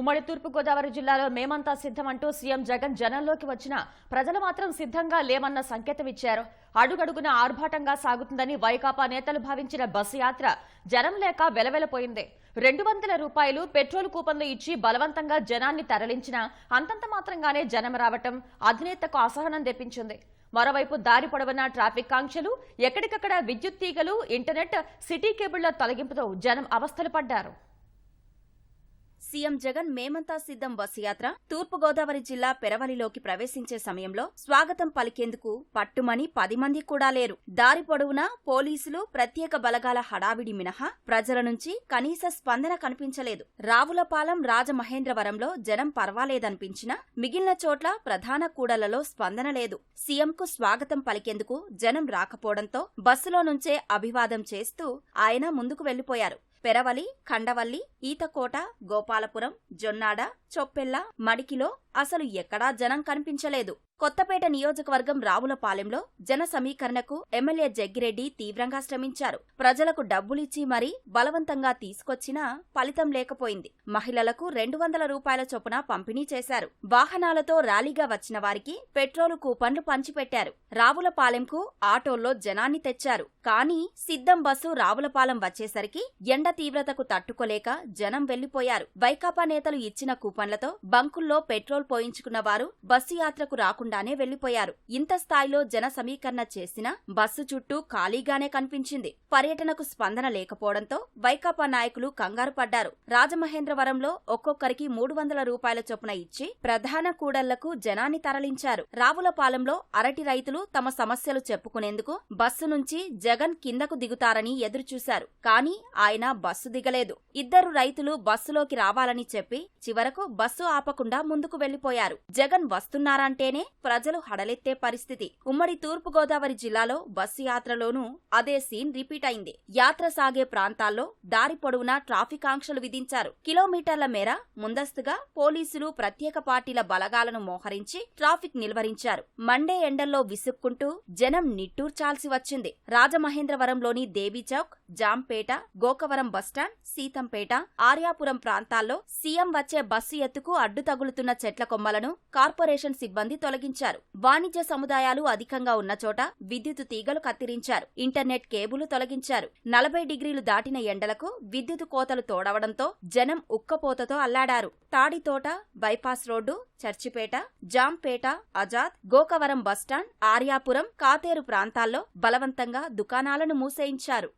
ఉమ్మడి తూర్పుగోదావరి జిల్లాలో మేమంతా సిద్ధమంటూ సీఎం జగన్ జనంలోకి వచ్చిన ప్రజలు మాత్రం సిద్ధంగా లేమన్న సంకేతమిచ్చారు అడుగడుగున ఆర్భాటంగా సాగుతుందని వైకాపా నేతలు భావించిన బస్సు యాత్ర జనం లేక వెలవెలపోయింది. రెండు వందల రూపాయలు పెట్రోల్ కూపన్లు ఇచ్చి బలవంతంగా జనాన్ని తరలించినా అంతంత మాత్రంగానే జనం రావటం అధినేతకు అసహనం తెప్పించింది. మరోవైపు దారి పొడవునా ట్రాఫిక్ ఆంక్షలు ఎక్కడికక్కడ విద్యుత్ తీగలు ఇంటర్నెట్ సిటీ కేబుళ్ళ తొలగింపుతో జనం అవస్థలు పడ్డారు. సీఎం జగన్ మేమంతా సిద్ధం బస్సు యాత్ర. తూర్పుగోదావరి జిల్లా పెరవలిలోకి ప్రవేశించే సమయంలో స్వాగతం పలికేందుకు పట్టుమని పది మంది కూడా లేరు. దారి పొడవునా పోలీసులు ప్రత్యేక బలగాల హడావిడి మినహా ప్రజల నుంచి కనీస స్పందన కనిపించలేదు. రావులపాలెం రాజమహేంద్రవరంలో జనం పర్వాలేదనిపించినా మిగిలిన చోట్ల ప్రధాన కూడలలో స్పందన లేదు. సీఎంకు స్వాగతం పలికేందుకు జనం రాకపోవడంతో బస్సులో నుంచే అభివాదం చేస్తూ ఆయన ముందుకు వెళ్ళిపోయారు పెరవలి ఖండవల్లి ఈతకోట గోపాలపురం జొన్నాడ చొప్పెల్ల మడికిలో అసలు ఎక్కడా జనం కనిపించలేదు. కొత్తపేట నియోజకవర్గం రావులపాలెంలో జన సమీకరణకు ఎమ్మెల్యే జగ్గిరెడ్డి తీవ్రంగా శ్రమించారు. ప్రజలకు డబ్బులిచ్చి మరీ బలవంతంగా తీసుకొచ్చినా ఫలితం లేకపోయింది. మహిళలకు రెండు వందల రూపాయల చొప్పున పంపిణీ చేశారు. వాహనాలతో ర్యాలీగా వచ్చిన వారికి పెట్రోలు కూపన్లు పంచిపెట్టారు. రావులపాలెంకు ఆటోల్లో జనాన్ని తెచ్చారు. కానీ సిద్ధం బస్సు రావులపాలెం వచ్చేసరికి ఎండ తీవ్రతకు తట్టుకోలేక జనం వెళ్ళిపోయారు వైకాపా నేతలు ఇచ్చిన కూపన్లతో బంకుల్లో పెట్రోల్ పోయించుకున్న వారు బస్సు యాత్రకు రాకుండానే వెళ్ళిపోయారు ఇంత స్థాయిలో జన సమీకరణ చేసినా బస్సు చుట్టూ ఖాళీగానే కనిపించింది. పర్యటనకు స్పందన లేకపోవడంతో వైకాపా నాయకులు కంగారు పడ్డారు. రాజమహేంద్రవరంలో ఒక్కొక్కరికి మూడు వందల రూపాయల చొప్పున ఇచ్చి ప్రధాన కూడళ్ళకు జనాన్ని తరలించారు. రావులపాలెంలో అరటి రైతులు తమ సమస్యలు చెప్పుకునేందుకు బస్సు నుంచి జగన్ కిందకు దిగుతారని ఎదురుచూశారు. కానీ ఆయన బస్సు దిగలేదు. ఇద్దరు రైతులు బస్సులోకి రావాలని చెప్పి చివరకు బస్సు ఆపకుండా ముందుకు వెళ్ళిపోయారు. జగన్ వస్తున్నారంటేనే ప్రజలు హడలెత్తే పరిస్థితి. ఉమ్మడి తూర్పుగోదావరి జిల్లాలో బస్సు యాత్రలోనూ అదే సీన్ రిపీట్ అయింది. యాత్ర సాగే ప్రాంతాల్లో దారి పొడవునా ట్రాఫిక్ ఆంక్షలు విధించారు. కిలోమీటర్ల మేర ముందస్తుగా పోలీసులు ప్రత్యేక పార్టీల బలగాలను మోహరించి ట్రాఫిక్ నిలువరించారు. మండే ఎండల్లో విసుక్కుంటూ జనం నిట్టూర్చాల్సి వచ్చింది. రాజమహేంద్రవరంలోని దేవీచౌక్ జాంపేట గోకవరం బస్టాండ్ సీతంపేట ఆర్యాపురం ప్రాంతాల్లో సీఎం వచ్చే బస్సు ఎత్తుకు అడ్డు తగులుతున్న చెట్ల కొమ్మలను కార్పొరేషన్ సిబ్బంది తొలగించారు. వాణిజ్య సముదాయాలు అధికంగా ఉన్న చోట విద్యుత్ తీగలు కత్తిరించారు. ఇంటర్నెట్ కేబులు తొలగించారు. నలభై డిగ్రీలు దాటిన ఎండలకు విద్యుత్ కోతలు తోడవడంతో జనం ఉక్కపోతతో అల్లాడారు. Tadithota bypass road Churchipeta Jampeta Azad Gokavaram bus stand Aryapuram Katheru ప్రాంతాల్లో బలవంతంగా దుకాణాలను మూసేయించారు.